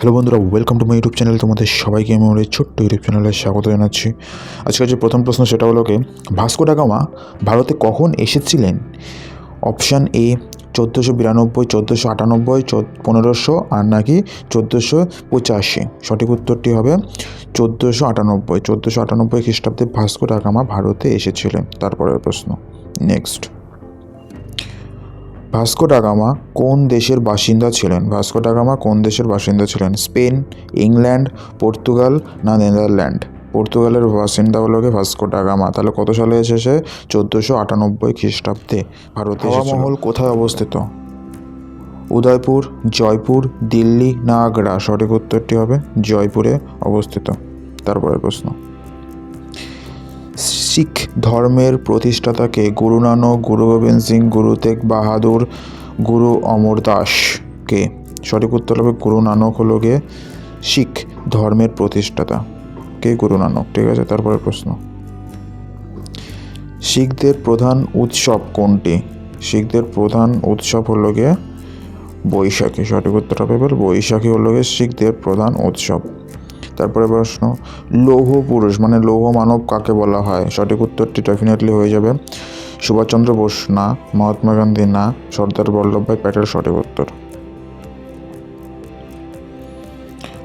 Hello বন্ধুরা welcome to my YouTube channel তোমাদের সবাইকে আমি আমার এই ছোট্ট ইউটিউব চ্যানেলে স্বাগত জানাচ্ছি। আজকের যে প্রথম প্রশ্ন, সেটা হলো কি, ভাস্কো ডা গামা ভারতে কখন এসেছিলেন? অপশান এ চোদ্দোশো বিরানব্বই, চোদ্দোশো আটানব্বই পনেরোশো আর নাকি চোদ্দোশো পঁচাশি? সঠিক উত্তরটি হবে চোদ্দোশো আটানব্বই। চোদ্দোশো আটানব্বই খ্রিস্টাব্দে ভাস্কো ডা গামা ভারতে এসেছিলেন। তারপরের প্রশ্ন নেক্সট ভাস্কো ডাগামা কোন দেশের বাসিন্দা ছিলেন? ভাস্কো ডাগামা কোন দেশের বাসিন্দা ছিলেন? স্পেন ইংল্যান্ড পর্তুগাল না নেদারল্যান্ড? পর্তুগালের বাসিন্দা হলো গিয়ে ভাস্কো ডাগামা তাহলে কত সালে এসেছে? চোদ্দোশো আটানব্বই খ্রিস্টাব্দে ভারতে মহল কোথায় অবস্থিত? উদয়পুর জয়পুর দিল্লি না আগ্রা? সঠিক উত্তরটি হবে জয়পুরে অবস্থিত। তারপরের প্রশ্ন। শিখ ধর্মের প্রতিষ্ঠাতাকে গুরু নানক গুরু গোবিন্দ সিং, গুরু তেগ বাহাদুর, গুরু অমর দাসকে। সঠিক উত্তর হবে গুরু নানক হলো গিয়ে শিখ ধর্মের প্রতিষ্ঠাতা। কে গুরু নানক ঠিক আছে তারপরে প্রশ্ন। শিখদের প্রধান উৎসব কোনটি? শিখদের প্রধান উৎসব হলো গিয়ে বৈশাখী। সঠিক উত্তর হবে বৈশাখী হলো গিয়ে শিখদের প্রধান উৎসব। তারপরে প্রশ্ন, লৌহ পুরুষ মানে লৌহ মানব কাকে বলা হয়? সঠিক উত্তরটি ডেফিনেটলি হয়ে যাবে। সুভাষচন্দ্র বোস, না। মহাত্মা গান্ধী, না। সর্দার বল্লভভাই প্যাটেল, সঠিক উত্তর।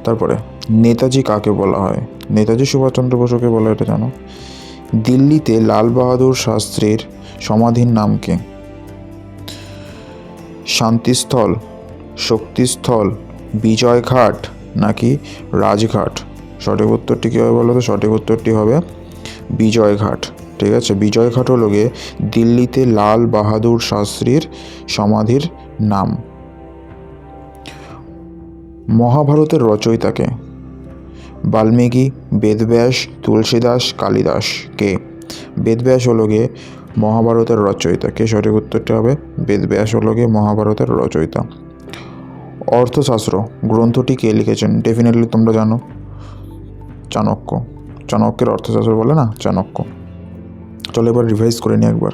তারপরে, নেতাজি কাকে বলা হয়? নেতাজি সুভাষচন্দ্র বসুকে বলা এটা জানো? দিল্লিতে লাল বাহাদুর শাস্ত্রীর সমাধির নাম কি? শান্তিস্থল, শক্তিস্থল, বিজয়ঘাট নাকি রাজঘাট? সঠিক উত্তরটি কী হবে বলো তো? সঠিক উত্তরটি হবে বিজয়ঘাট। ঠিক আছে? বিজয়ঘাট হলো গিয়ে দিল্লিতে লাল বাহাদুর শাস্ত্রীর সমাধির নাম। মহাভারতের রচয়িতাকে? বাল্মীকি, বেদব্যাস, তুলসীদাস, কালিদাস। কে? বেদব্যাস হলো গিয়ে মহাভারতের রচয়িতা। কে? সঠিক উত্তরটি হবে বেদব্যাস হলো গিয়ে মহাভারতের রচয়িতা। অর্থশাস্ত্র গ্রন্থটি কে লিখেছেন? ডেফিনেটলি তোমরা জানো। চাণক্য। চাণক্যের অর্থশাস্ত্র বলে না? চাণক্য। চলো এবার রিভাইজ করে নিই একবার।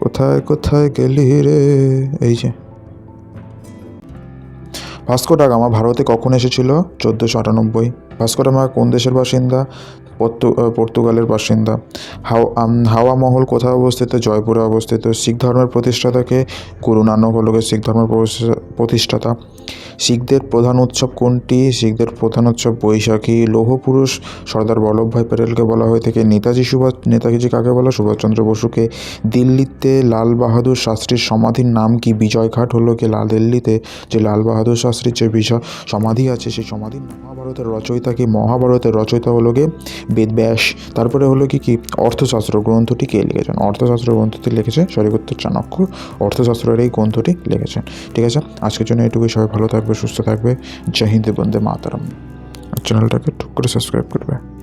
কোথায় কোথায় গেলি রে? এই যে। ভাস্কো ডাগামা ভারতে কখন এসেছিল? চোদ্দোশো আটানব্বই। ভাস্কো ডা গামা কোন দেশের বাসিন্দা? পর্তুগালের বাসিন্দা। হাও হাওয়া মহল কোথায় অবস্থিত? জয়পুরে অবস্থিত। শিখ ধর্মের প্রতিষ্ঠাতাকে গুরু নানক হলকে শিখ ধর্মের প্রতিষ্ঠা- প্রতিষ্ঠাতা। শিখদের প্রধান উৎসব কোনটি? শিখদের প্রধান উৎসব বৈশাখী লৌহ পুরুষ সর্দার বল্লভভাই প্যাটেলকে বলা হয়ে থাকে নেতাজি সুভাষ নেতাজি কাকে বলা? সুভাষচন্দ্র বসুকে। দিল্লিতে লাল বাহাদুর শাস্ত্রীর সমাধির নাম কি? বিজয়ঘাট হলো কি লাল দিল্লিতে? যে লাল বাহাদুর শাস্ত্রীর যে বিষয় সমাধি আছে, সেই সমাধির মহাভারতের রচয়িতা কি? মহাভারতের রচয়িতা হলো গিয়ে বেদব্যাস। তারপরে হলো কি কি? অর্থশাস্ত্র গ্রন্থটি কে লিখেছেন? অর্থশাস্ত্র গ্রন্থটি লিখেছে উত্তর চাণক্য। অর্থশাস্ত্রের এই গ্রন্থটি লিখেছেন। ঠিক আছে? আজকের জন্য এটুকুই। সবাই ভালো থাকবে সুস্থ থাকবে। জয় হিন্দ বন্দে মাতারাম। চ্যানেলটাকে ঠুক করে সাবস্ক্রাইব করবে।